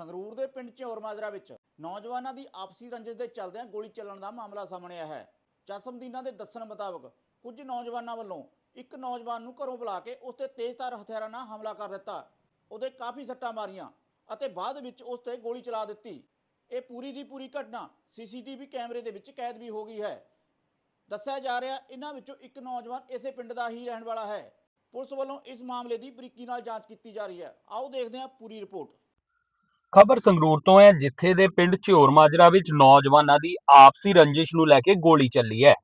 ਸੰਗਰੂਰ ਦੇ ਪਿੰਡ ਝੌਰ ਮਾਜਰਾ ਵਿੱਚ ਨੌਜਵਾਨਾਂ ਦੀ ਆਪਸੀ ਰੰਜਿਸ਼ ਦੇ ਚੱਲਦਿਆਂ ਗੋਲੀ ਚੱਲਣ ਦਾ ਮਾਮਲਾ ਸਾਹਮਣੇ ਆਇਆ ਹੈ। ਚਸ਼ਮਦੀਨਾਂ ਦੇ ਦੱਸਣ ਮੁਤਾਬਕ ਕੁਝ ਨੌਜਵਾਨਾਂ ਵੱਲੋਂ ਇੱਕ ਨੌਜਵਾਨ ਨੂੰ ਘਰੋਂ ਬੁਲਾ ਕੇ ਉਸ ਤੇ ਤੇਜ਼ਧਾਰ ਹਥਿਆਰਾਂ ਨਾਲ ਹਮਲਾ ਕਰ ਦਿੱਤਾ। ਉਹਦੇ ਕਾਫੀ ਸੱਟਾਂ ਮਾਰੀਆਂ ਅਤੇ ਬਾਅਦ ਵਿੱਚ ਉਸ ਤੇ ਗੋਲੀ ਚਲਾ ਦਿੱਤੀ। ਇਹ ਪੂਰੀ ਦੀ ਪੂਰੀ ਘਟਨਾ ਸੀਸੀਟੀਵੀ ਕੈਮਰੇ ਦੇ ਵਿੱਚ ਕੈਦ ਵੀ ਹੋ ਗਈ ਹੈ। ਦੱਸਿਆ ਜਾ ਰਿਹਾ, ਇਹਨਾਂ ਵਿੱਚੋਂ ਇੱਕ ਨੌਜਵਾਨ ਇਸੇ ਪਿੰਡ ਦਾ ਹੀ ਰਹਿਣ ਵਾਲਾ ਹੈ। ਪੁਲਿਸ ਵੱਲੋਂ ਇਸ ਮਾਮਲੇ ਦੀ ਬਰੀਕੀ ਨਾਲ ਜਾਂਚ ਕੀਤੀ ਜਾ ਰਹੀ ਹੈ। ਆਓ ਦੇਖਦੇ ਹਾਂ ਪੂਰੀ ਰਿਪੋਰਟ। ਖਬਰ ਸੰਗਰੂਰ ਤੋਂ ਹੈ, ਜਿੱਥੇ ਦੇ ਪਿੰਡ ਝਿਓਰ ਮਾਜਰਾ ਵਿੱਚ ਨੌਜਵਾਨਾਂ ਦੀ ਆਪਸੀ ਰੰਜਿਸ਼ ਨੂੰ ਲੈ ਕੇ ਗੋਲੀ ਚੱਲੀ ਹੈ।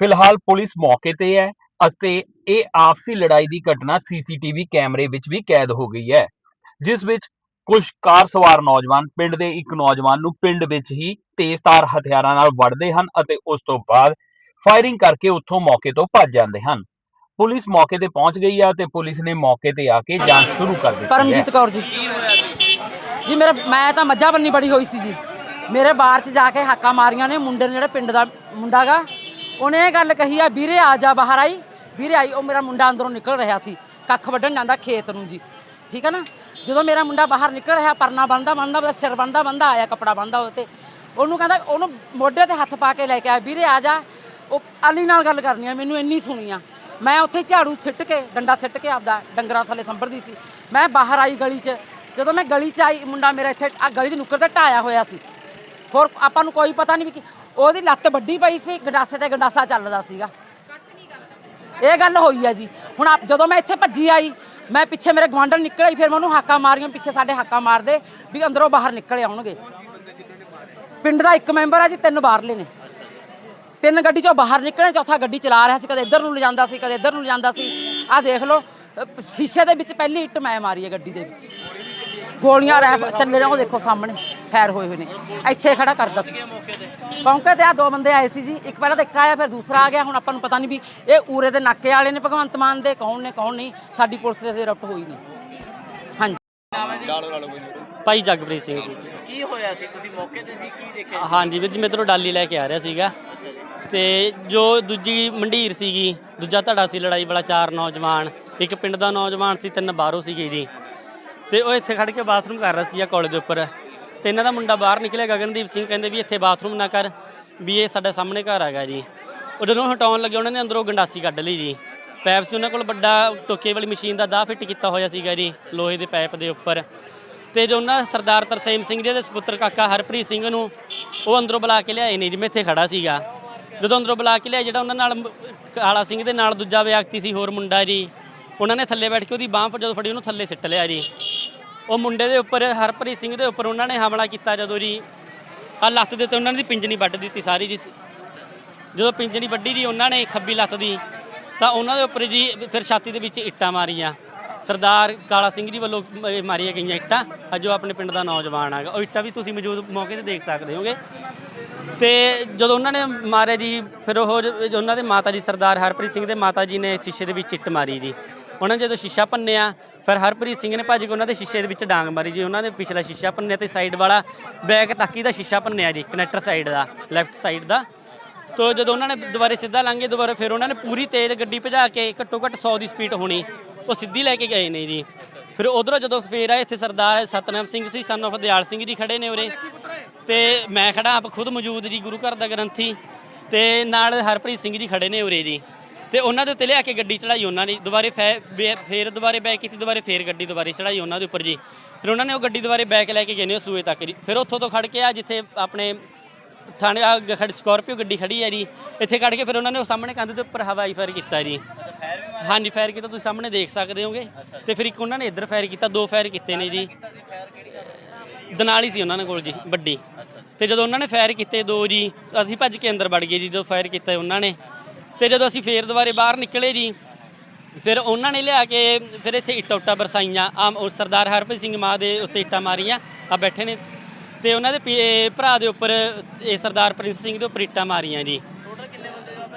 ਫਿਲਹਾਲ ਪੁਲਿਸ ਮੌਕੇ ਤੇ ਹੈ ਅਤੇ ਇਹ ਆਪਸੀ ਲੜਾਈ ਦੀ ਘਟਨਾ ਸੀਸੀਟੀਵੀ ਕੈਮਰੇ ਵਿੱਚ ਵੀ ਕੈਦ ਹੋ ਗਈ ਹੈ, ਜਿਸ ਵਿੱਚ ਕੁਝ ਕਾਰ ਸਵਾਰ ਨੌਜਵਾਨ ਪਿੰਡ ਦੇ ਇੱਕ ਨੌਜਵਾਨ ਨੂੰ ਪਿੰਡ ਵਿੱਚ ਹੀ ਤੇਜ਼ਧਾਰ ਹਥਿਆਰਾਂ ਨਾਲ ਵੜਦੇ ਹਨ ਅਤੇ ਉਸ ਤੋਂ ਬਾਅਦ ਫਾਇਰਿੰਗ ਕਰਕੇ ਉੱਥੋਂ ਮੌਕੇ ਤੋਂ ਭੱਜ ਜਾਂਦੇ ਹਨ। ਪੁਲਿਸ ਮੌਕੇ ਤੇ ਪਹੁੰਚ ਗਈ ਹੈ ਤੇ ਪੁਲਿਸ ਨੇ ਮੌਕੇ ਤੇ ਆ ਕੇ ਜਾਂਚ ਸ਼ੁਰੂ ਕਰ ਦਿੱਤੀ ਹੈ। ਪਰਮਜੀਤ ਕੌਰ ਜੀ। ਜੀ, ਮੇਰੇ ਮੈਂ ਤਾਂ ਮੱਝਾਂ ਬੰਨੀ ਬੜੀ ਹੋਈ ਸੀ ਜੀ। ਮੇਰੇ ਬਾਹਰ ਚ ਜਾ ਕੇ ਹਾਕਾਂ ਮਾਰੀਆਂ ਨੇ ਮੁੰਡੇ ਨੇ ਜਿਹੜਾ ਪਿੰਡ ਦਾ ਮੁੰਡਾਗਾ ਉਹਨੇ ਇਹ ਗੱਲ ਕਹੀ ਆ, ਵੀਰੇ, ਆ ਜਾ ਬਾਹਰ ਆਈ। ਵੀਰੇ, ਆਈ, ਉਹ ਮੇਰਾ ਮੁੰਡਾ ਅੰਦਰੋਂ ਨਿਕਲ ਰਿਹਾ ਸੀ। ਕੱਖ ਵੱਢਣ ਜਾਂਦਾ ਖੇਤ ਨੂੰ ਜੀ। ਠੀਕ ਹੈ ਨਾ? ਜਦੋਂ ਮੇਰਾ ਮੁੰਡਾ ਬਾਹਰ ਨਿਕਲ ਰਿਹਾ, ਪਰਨਾ ਬੰਦਾ ਬੰਦਾ ਉਹਦਾ ਸਿਰ ਬੰਦਾ ਬੰਦਾ ਆਇਆ, ਕਪੜਾ ਬੰਦਾ ਉਹਦੇ ਤੇ। ਉਹਨੂੰ ਕਹਿੰਦਾ, ਉਹਨੂੰ ਮੋਢੇ ਤੇ ਹੱਥ ਪਾ ਕੇ ਲੈ ਕੇ ਆਇਆ ਵੀਰੇ, ਆ ਜਾ। ਉਹ ਅਲੀ ਨਾਲ ਗੱਲ ਕਰਨੀ ਆ, ਮੈਨੂੰ ਇੰਨੀ ਸੁਣੀ ਆ। ਮੈਂ ਉੱਥੇ ਝਾੜੂ ਸਿੱਟ ਕੇ, ਡੰਡਾ ਸਿੱਟ ਕੇ ਆਪਦਾ ਡੰਗਰਾਂ ਥੱਲੇ ਸੰਭਰਦੀ ਸੀ। ਮੈਂ ਬਾਹਰ ਆਈ ਗਲੀ 'ਚ ਜਦੋਂ ਮੈਂ ਗਲੀ 'ਚ ਆਈ, ਮੁੰਡਾ ਮੇਰਾ ਇੱਥੇ, ਆ ਗਲੀ ਦੀ ਨੁੱਕਰ ਤੇ ਢਾਇਆ ਹੋਇਆ ਸੀ। ਹੋਰ ਆਪਾਂ ਨੂੰ ਕੋਈ ਪਤਾ ਨਹੀਂ ਵੀ ਉਹਦੀ ਲੱਤ ਵੱਡੀ ਪਈ ਸੀ, ਗੰਡਾਸੇ ਤੇ ਗੰਡਾਸਾ ਚੱਲਦਾ ਸੀਗਾ। ਇਹ ਗੱਲ ਹੋਈ ਆ ਜੀ। ਹੁਣ ਆਪ- ਜਦੋਂ ਮੈਂ ਇੱਥੇ ਭੱਜੀ ਆਈ, ਮੈਂ ਪਿੱਛੇ ਮੇਰੇ ਗਵਾਂਢਣ ਨਿਕਲ, ਫਿਰ ਮੈਂ ਉਹਨੂੰ ਹਾਕਾਂ ਮਾਰੀਆਂ, ਪਿੱਛੇ ਸਾਡੇ ਹਾਕਾਂ ਮਾਰਦੇ ਵੀ ਅੰਦਰੋਂ ਬਾਹਰ ਨਿਕਲੇ ਆਉਣਗੇ। ਪਿੰਡ ਦਾ ਇੱਕ ਮੈਂਬਰ ਆ ਜੀ, ਤਿੰਨ ਬਾਹਰਲੇ ਨੇ। ਤਿੰਨ ਗੱਡੀ ਚੋਂ ਬਾਹਰ ਨਿਕਲੇ, ਚੌਥਾ ਗੱਡੀ ਚਲਾ ਰਿਹਾ ਸੀ, ਕਦੇ ਇੱਧਰ ਨੂੰ ਲਿਜਾਂਦਾ ਸੀ, ਕਦੇ ਇੱਧਰ ਨੂੰ ਲਿਜਾਂਦਾ ਸੀ। ਆਹ ਦੇਖ ਲਓ ਸ਼ੀਸ਼ੇ ਦੇ ਵਿੱਚ ਪਹਿਲੀ ਇੱਟ ਮੈਂ ਮਾਰੀ ਹੈ ਗੱਡੀ ਦੇ ਵਿੱਚ। ਗੋਲੀਆਂ ਰਹਿ ਚੱਲੇ ਨੇ ਉਹ ਦੇਖੋ ਸਾਹਮਣੇ ਫੈਰ ਹੋਏ ਹੋਏ ਨੇ। ਇੱਥੇ ਖੜਾ ਕਰਦਾ ਸੀ। ਮੌਕੇ ਤੇ ਆ ਦੋ ਬੰਦੇ ਆਏ ਸੀ ਜੀ। ਇੱਕ ਪਹਿਲਾਂ ਤਾਂ ਇੱਕ ਆਇਆ ਫਿਰ ਦੂਸਰਾ ਆ ਗਿਆ। ਹੁਣ ਆਪਾਂ ਨੂੰ ਪਤਾ ਨਹੀਂ ਵੀ ਇਹ ਊਰੇ ਦੇ ਨਾਕੇ ਵਾਲੇ ਨੇ ਭਗਵੰਤ ਮਾਨ ਦੇ ਕੌਣ ਨੇ ਕੌਣ ਨਹੀਂ। ਸਾਡੀ ਪੁਲਿਸ ਦੇ ਅਜੇ ਰਫਟ ਹੋਈ ਨਹੀਂ। ਹਾਂਜੀ। ਭਾਈ ਜਗਪ੍ਰੀਤ ਸਿੰਘ ਜੀ। ਕੀ ਹੋਇਆ ਸੀ? ਤੁਸੀਂ ਮੌਕੇ ਤੇ ਸੀ ਕੀ ਦੇਖਿਆ ਹਾਂਜੀ ਵੀਰ ਜੀ ਮੈਂ ਇੱਧਰੋਂ ਡਾਲੀ ਲੈ ਕੇ ਆ ਰਿਹਾ ਸੀਗਾ। ਤੇ ਜੋ ਦੂਜੀ ਮੰਡੀਰ ਸੀਗੀ ਦੂਜਾ ਧੜਾ ਸੀ ਲੜਾਈ ਵਾਲਾ ਚਾਰ ਨੌਜਵਾਨ। ਇੱਕ ਪਿੰਡ ਦਾ ਨੌਜਵਾਨ ਸੀ ਤਿੰਨ ਬਾਹਰੋਂ ਸੀਗੇ ਜੀ। ਤੇ ਉਹ ਇੱਥੇ ਖੜ ਕੇ ਬਾਥਰੂਮ ਕਰ ਰਿਹਾ ਸੀਗਾ ਕਾਲਜ ਦੇ ਉੱਪਰ। ਤੇ ਇਹਨਾਂ ਦਾ ਮੁੰਡਾ ਬਾਹਰ ਨਿਕਲਿਆ, ਗਗਨਦੀਪ ਸਿੰਘ ਕਹਿੰਦੇ ਵੀ ਇੱਥੇ ਬਾਥਰੂਮ ਨਾ ਕਰ, ਵੀ ਇਹ ਸਾਡੇ ਸਾਹਮਣੇ ਘਰ ਹੈਗਾ ਜੀ। ਉਹ ਜਦੋਂ ਹਟਾਉਣ ਲੱਗੇ, ਉਹਨਾਂ ਨੇ ਅੰਦਰੋਂ ਗੰਡਾਸੀ ਕੱਢ ਲਈ ਜੀ। ਪੈਪ ਸੀ ਉਹਨਾਂ ਕੋਲ, ਵੱਡਾ ਟੋਕੇ ਵਾਲੀ ਮਸ਼ੀਨ ਦਾ ਦਾਹ ਫਿੱਟ ਕੀਤਾ ਹੋਇਆ ਸੀਗਾ ਜੀ, ਲੋਹੇ ਦੇ ਪਾਈਪ ਦੇ ਉੱਪਰ। ਤੇ ਜੋ ਉਹਨਾਂ ਸਰਦਾਰ ਤਰਸੇਮ ਸਿੰਘ ਜੀ ਦੇ ਸੁਪੁੱਤਰ ਕਾਕਾ ਹਰਪ੍ਰੀਤ ਸਿੰਘ ਨੂੰ, ਉਹ ਅੰਦਰੋਂ ਬੁਲਾ ਕੇ ਲਿਆਏ ਨਹੀਂ ਮੈਂ ਇੱਥੇ ਖੜਾ ਸੀਗਾ। ਜਦੋਂ ਅੰਦਰੋਂ ਬੁਲਾ ਕੇ ਲਿਆ ਜਿਹੜਾ ਉਹਨਾਂ ਨਾਲ ਮ- ਕਾਲਾ ਸਿੰਘ ਦੇ ਨਾਲ ਦੂਜਾ ਵਿਅਕਤੀ ਸੀ, ਹੋਰ ਮੁੰਡਾ ਜੀ ਉਹਨਾਂ ਨੇ ਥੱਲੇ ਬੈਠ ਕੇ ਉਹਦੀ ਬਾਹ ਜਦੋਂ ਫੜੀ ਉਹਨੂੰ ਥੱਲੇ ਸਿੱਟ ਲਿਆ ਜੀ। ਉਹ ਮੁੰਡੇ ਦੇ ਉੱਪਰ, ਹਰਪ੍ਰੀਤ ਸਿੰਘ ਦੇ ਉੱਪਰ ਉਹਨਾਂ ਨੇ ਹਮਲਾ ਕੀਤਾ ਜਦੋਂ ਜੀ। ਆ ਲੱਤ ਦੇ ਉੱਤੇ ਉਹਨਾਂ ਦੀ ਪਿੰਜਣੀ ਵੱਢ ਦਿੱਤੀ ਸਾਰੀ ਜੀ। ਜਦੋਂ ਪਿੰਜਣੀ ਵੱਢੀ ਜੀ, ਉਹਨਾਂ ਨੇ ਖੱਬੀ ਲੱਤ ਦੀ, ਤਾਂ ਉਹਨਾਂ ਦੇ ਉੱਪਰ ਜੀ ਫਿਰ ਛਾਤੀ ਦੇ ਵਿੱਚ ਇੱਟਾਂ ਮਾਰੀਆਂ। ਸਰਦਾਰ ਕਾਲਾ ਸਿੰਘ ਜੀ ਵੱਲੋਂ ਮਾਰੀਆਂ ਗਈਆਂ ਇੱਟਾਂ। ਆ ਜੋ ਆਪਣੇ ਪਿੰਡ ਦਾ ਨੌਜਵਾਨ ਹੈਗਾ। ਉਹ ਇੱਟਾਂ ਵੀ ਤੁਸੀਂ ਮੌਜੂਦ ਮੌਕੇ ਤੇ ਦੇਖ ਸਕਦੇ ਹੋਗੇ। ਤੇ ਜਦੋਂ ਉਹਨਾਂ ਨੇ ਮਾਰਿਆ ਜੀ, ਫਿਰ ਉਹ ਉਹਨਾਂ ਦੇ ਮਾਤਾ ਜੀ ਸਰਦਾਰ ਹਰਪ੍ਰੀਤ ਸਿੰਘ ਦੇ ਮਾਤਾ ਜੀ ਨੇ ਸ਼ੀਸ਼ੇ ਦੇ ਵਿੱਚ ਇੱਟ ਮਾਰੀ ਜੀ। ਉਹਨਾਂ ਨੇ ਜਦੋਂ ਸ਼ੀਸ਼ਾ ਭੰਨਿਆ, ਫਿਰ ਹਰਪ੍ਰੀਤ ਸਿੰਘ ਨੇ ਭੱਜ ਕੇ ਉਹਨਾਂ ਦੇ ਸ਼ੀਸ਼ੇ ਦੇ ਵਿੱਚ ਡਾਂਗ ਮਾਰੀ ਜੀ। ਉਹਨਾਂ ਦੇ ਪਿਛਲਾ ਸ਼ੀਸ਼ਾ ਭੰਨਿਆ ਤੇ ਸਾਈਡ ਵਾਲਾ ਬੈਕ ਤਾਕੀ ਦਾ ਸ਼ੀਸ਼ਾ ਭੰਨਿਆ ਜੀ ਕਨੈਕਟਰ ਸਾਈਡ ਦਾ ਲੈਫਟ ਸਾਈਡ ਦਾ। ਤੋ ਜਦੋਂ ਉਹਨਾਂ ਨੇ ਦੁਬਾਰੇ ਸਿੱਧਾ ਲੰਘੇ ਦੁਬਾਰਾ, ਫਿਰ ਉਹਨਾਂ ਨੇ ਪੂਰੀ ਤੇਜ਼ ਗੱਡੀ ਭਜਾ ਕੇ ਘੱਟੋ ਘੱਟ 100 ਦੀ ਸਪੀਡ ਹੋਣੀ, ਉਹ ਸਿੱਧੀ ਲੈ ਕੇ ਗਏ ਨੇ ਜੀ। ਫਿਰ ਉਧਰੋਂ ਜਦੋਂ ਫੇਰ ਆਏ ਇੱਥੇ ਸਰਦਾਰ ਸਤਨਾਮ ਸਿੰਘ ਸੀ ਸਨ of ਦਿਆਲ ਸਿੰਘ ਜੀ ਖੜੇ ਨੇ ਉਰੇ। ਤੇ ਮੈਂ ਖੜਾ ਆਪ ਖੁਦ ਮੌਜੂਦ ਜੀ ਗੁਰੂ ਘਰ ਦਾ ਗ੍ਰੰਥੀ। ਤੇ ਨਾਲ ਹਰਪ੍ਰੀਤ ਸਿੰਘ ਜੀ ਖੜੇ ਨੇ ਉਰੇ ਜੀ। ਤੇ ਉਹਨਾਂ ਦੇ ਉੱਤੇ ਲਿਆ ਕੇ ਗੱਡੀ ਚੜਾਈ ਉਹਨਾਂ ਨੇ, ਦੁਬਾਰੇ ਫੈ- ਬੇ- ਫੇਰ ਦੁਬਾਰੇ ਬੈਕ ਕੀਤੀ, ਦੁਬਾਰੇ ਫੇਰ ਗੱਡੀ ਦੁਬਾਰੇ ਚੜਾਈ ਉਹਨਾਂ ਦੇ ਉੱਪਰ ਜੀ। ਫਿਰ ਉਹਨਾਂ ਨੇ ਉਹ ਗੱਡੀ ਦੁਬਾਰੇ ਬੈਕ ਲੈ ਕੇ ਗਏ ਨੇ ਉਹ ਸੂਏ ਤੱਕ ਜੀ। ਫਿਰ ਉੱਥੋਂ ਤੋਂ ਖੜ ਕੇ ਆ ਜਿੱਥੇ ਆਪਣੇ ਥਾਣੇ ਆ ਖੜੀ ਸਕਾਰਪੀਓ ਗੱਡੀ ਖੜੀ ਹੈ ਜੀ। ਇੱਥੇ ਖੜ ਕੇ ਫਿਰ ਉਹਨਾਂ ਨੇ ਉਹ ਸਾਹਮਣੇ ਕੰਧ ਦੇ ਉੱਪਰ ਹਵਾਈ ਫਾਇਰ ਕੀਤਾ ਜੀ। ਹਾਂਜੀ, ਫਾਇਰ ਕੀਤਾ, ਤੁਸੀਂ ਸਾਹਮਣੇ ਦੇਖ ਸਕਦੇ ਹੋਗੇ। ਤੇ ਫਿਰ ਇੱਕ ਉਹਨਾਂ ਨੇ ਇੱਧਰ ਫਾਇਰ ਕੀਤਾ, ਦੋ ਫਾਇਰ ਕੀਤੇ ਨੇ ਜੀ। ਦਨਾਲੀ ਸੀ ਉਹਨਾਂ ਨੇ ਕੋਲ ਜੀ, ਵੱਡੀ। ਤੇ ਜਦੋਂ ਉਹਨਾਂ ਨੇ ਫਾਇਰ ਕੀਤੇ ਦੋ ਜੀ, ਅਸੀਂ ਭੱਜ ਕੇ ਅੰਦਰ ਵੜ ਗਏ ਜੀ, ਜਦੋਂ ਫਾਇਰ ਕੀਤਾ ਉਹਨਾਂ ਨੇ। ਤੇ ਜਦੋਂ ਅਸੀਂ ਫੇਰ ਦੁਬਾਰੇ ਬਾਹਰ ਨਿਕਲੇ ਜੀ ਫਿਰ ਉਹਨਾਂ ਨੇ ਲਿਆ ਕੇ ਫਿਰ ਇੱਥੇ ਇੱਟਾਂ ਉੱਟਾਂ ਬਰਸਾਈਆਂ ਆ ਉਹ ਸਰਦਾਰ ਹਰਪ੍ਰੀਤ ਸਿੰਘ ਮਾਂ ਦੇ ਉੱਤੇ ਇੱਟਾਂ ਮਾਰੀਆਂ ਆ ਬੈਠੇ ਨੇ। ਤੇ ਉਹਨਾਂ ਦੇ ਪੀ- ਭਰਾ ਦੇ ਉੱਪਰ ਇਹ ਸਰਦਾਰ ਪ੍ਰਿੰਸ ਸਿੰਘ ਦੇ ਉੱਪਰ ਇੱਟਾਂ ਮਾਰੀਆਂ ਜੀ।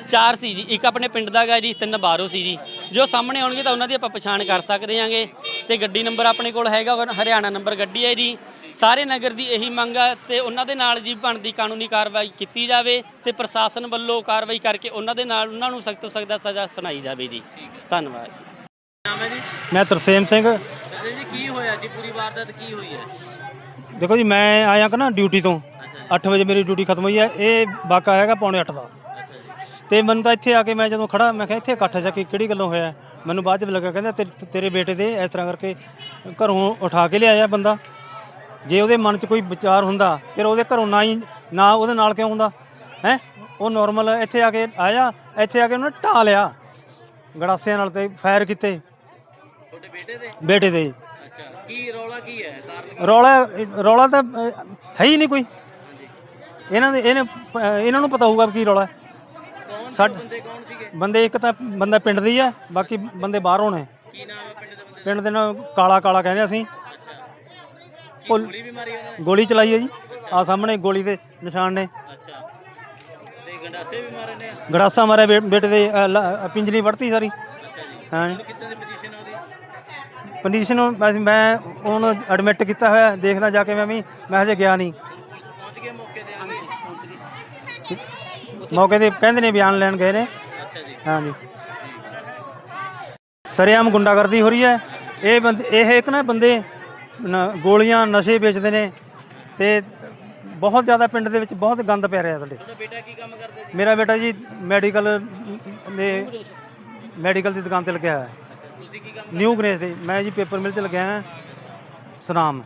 ਚਾਰ ਸੀ ਜੀ ਇੱਕ ਆਪਣੇ ਪਿੰਡ ਦਾ ਗਾ ਜੀ ਤਿੰਨ ਬਾਹਰੋਂ ਸੀ ਜੀ। ਜੋ ਸਾਹਮਣੇ ਆਉਣਗੇ ਤਾਂ ਉਹਨਾਂ ਦੀ ਆਪਾਂ ਪਛਾਣ ਕਰ ਸਕਦੇ ਆਂਗੇ। ਤੇ ਗੱਡੀ ਨੰਬਰ ਆਪਣੇ ਕੋਲ ਹੈਗਾ ਹਰਿਆਣਾ ਨੰਬਰ ਗੱਡੀ ਹੈ ਜੀ। ਸਾਰੇ ਨਗਰ ਦੀ ਇਹੀ ਮੰਗ ਹੈ ਤੇ ਉਹਨਾਂ ਦੇ ਨਾਲ ਜੀ ਬਣਦੀ ਕਾਨੂੰਨੀ ਕਾਰਵਾਈ ਕੀਤੀ ਜਾਵੇ ਤੇ ਪ੍ਰਸ਼ਾਸਨ ਵੱਲੋਂ ਕਾਰਵਾਈ ਕਰਕੇ ਉਹਨਾਂ ਦੇ ਨਾਲ ਉਹਨਾਂ ਨੂੰ ਸਖਤ ਤੋਂ ਸਖਤ ਸਜ਼ਾ ਸੁਣਾਈ ਜਾਵੇ ਜੀ। ਧੰਨਵਾਦ ਜੀ। ਨਾਮ ਹੈ ਜੀ? ਮੈਂ ਤਰਸੇਮ ਸਿੰਘ। ਜੀ ਕੀ ਹੋਇਆ ਜੀ? ਪੂਰੀ ਵਾਰਦਾਤ ਕੀ ਹੋਈ ਹੈ? ਦੇਖੋ ਜੀ ਮੈਂ ਆਇਆ ਕਿ ਨਾ ਡਿਊਟੀ ਤੋਂ। ਅੱਛਾ ਜੀ। 8 ਵਜੇ ਮੇਰੀ ਡਿਊਟੀ ਖਤਮ ਹੋਈ ਹੈ। ਇਹ ਵਾਕਾ ਹੈਗਾ ਪੌਣੇ 8 ਦਾ। ਤੇ ਮੈਨੂੰ ਤਾਂ ਇੱਥੇ ਆ ਕੇ ਮੈਂ ਜਦੋਂ ਖੜਾ ਮੈਂ ਕਿਹਾ ਇੱਥੇ ਇਕੱਠ ਜਾ ਕੇ ਕਿਹੜੀ ਗੱਲੋਂ ਹੋਇਆ? ਮੈਨੂੰ ਬਾਅਦ ਚ ਲੱਗਾ ਕਹਿੰਦਾ ਤੇਰੇ- ਤੇਰੇ ਬੇਟੇ ਦੇ ਇਸ ਤਰ੍ਹਾਂ ਕਰਕੇ ਘਰੋਂ ਉਠਾ ਕੇ ਲਿਆਇਆ ਬੰਦਾ। ਜੇ ਉਹਦੇ ਮਨ 'ਚ ਕੋਈ ਵਿਚਾਰ ਹੁੰਦਾ ਫਿਰ ਉਹਦੇ ਘਰੋਂ ਨਾ ਹੀ ਨਾ ਉਹਦੇ ਨਾਲ ਕਿਉਂ ਹੁੰਦਾ? ਹੈ? ਉਹ ਨਾਰਮਲ ਇੱਥੇ ਆ ਕੇ ਆਇਆ ਇੱਥੇ ਆ ਕੇ ਉਹਨੇ ਢਾ ਲਿਆ। ਗੜਾਸਿਆਂ ਨਾਲ ਤੇ ਫਾਇਰ ਕੀਤੇ। ਤੁਹਾਡੇ ਬੇਟੇ ਦੇ? ਬੇਟੇ ਦੇ। ਅੱਛਾ ਕੀ ਰੌਲਾ ਕੀ ਹੈ? ਕਾਰਨ? ਰੌਲਾ ਰੌਲਾ ਤਾਂ ਅਹ, ਹੈ ਹੀ ਨਹੀਂ ਕੋਈ। ਇਹਨਾਂ ਦੇ ਇਹਨੇ ਪ- ਇਹਨਾਂ ਨੂੰ ਪਤਾ ਹੋਊਗਾ ਵੀ ਕੀ ਰੌਲਾ ਹੈ। ਕੌਣ ਸੀ? ਸਾਡ- ਬੰਦੇ ਕੌਣ ਸੀਗੇ? ਬੰਦੇ ਇੱਕ ਤਾਂ ਬੰਦਾ ਪਿੰਡ ਦੀ ਹੈ ਬਾਕੀ ਬੰਦੇ ਬਾਹਰੋਂ ਨੇ। ਕੀ ਨਾਮ ਹੈ ਪਿੰਡ ਦੇ ਬੰਦੇ ਦਾ? ਪਿੰਡ ਦੇ ਨਾਲ ਕਾਲਾ ਕਾਲਾ ਕਹਿੰਦੇ ਅਸੀਂ। ਉਹ- ਗੋਲੀ ਵੀ ਮਾਰੀ ਉਹਨਾਂ? ਨੇ ਗੋਲੀ ਚਲਾਈ ਹੈ ਜੀ। ਆ ਸਾਹਮਣੇ ਗੋਲੀ ਦੇ ਨਿਸ਼ਾਨ ਨੇ। ਅੱਛਾ। ਤੇ ਗੰਡਾਸੇ ਵੀ ਮਾਰੇ ਨੇ? ਗੜਾਸਾ ਮਾਰਿਆ ਬੇ- ਬੇਟੇ ਦੇ ਅ, ਲ- ਪਿੰਜਰੀ ਵੜਤੀ ਸਾਰੀ। ਅੱਛਾ ਜੀ। ਹਾਂ ਹੁਣ ਕਿੱਦਾਂ ਦੀ ਪੋਜੀਸ਼ਨ ਆ ਉਹਦੀ? ਕੰਡੀਸ਼ਨ ਵੈਸੇ ਮੈਂ ਹੁਣ ਐਡਮਿਟ ਕੀਤਾ ਹੋਇਆ ਦੇਖਦਾ ਜਾ ਕੇ ਮੈਂ ਵੀ ਮੈਂ ਹਜੇ ਗਿਆ ਨਹੀਂ। ਪੁਲਿਸ ਪਹੁੰਚ ਗਏ ਮੌਕੇ ਤੇ ਆ ਗਈ ਪਹੁੰਚ ਗਈ ਮੌਕੇ ਤੇ ਕਹਿੰਦੇ ਨੇ ਬਿਆਨ ਲੈਣ ਗਏ ਨੇ। ਅੱਛਾ ਜੀ। ਹਾਂਜੀ ਸਰਿਆਮ ਗੁੰਡਾਗਰਦੀ ਹੋ ਰਹੀ ਹੈ। ਇਹ ਬੰਦੇ ਇਹ ਇੱਕ ਨਾ ਬੰਦੇ ਨ- ਗੋਲੀਆਂ ਨਸ਼ੇ ਵੇਚਦੇ ਨੇ ਤੇ ਬਹੁਤ ਜ਼ਿਆਦਾ ਪਿੰਡ ਦੇ ਵਿੱਚ ਬਹੁਤ ਗੰਦ ਪੈ ਰਿਹਾ ਸਾਡੇ। ਤੁਹਾਡਾ ਬੇਟਾ ਕੀ ਕੰਮ ਕਰਦਾ ਜੀ? ਮੇਰਾ ਬੇਟਾ ਜੀ ਮੈਡੀਕਲ ਦੇ ਮੈਡੀਕਲ ਦੀ ਦੁਕਾਨ ਤੇ ਲੱਗਿਆ ਹੋਇਆ। ਹੈ ਅੱਛਾ ਤੁਸੀਂ ਕੀ ਕੰਮ ਨਿਊ ਗ੍ਰੇਸ ਦੇ ਮੈਂ ਜੀ ਪੇਪਰ ਮਿਲ ਤੇ ਲੱਗਿਆ ਹਾਂ ਸੁਨਾਮ।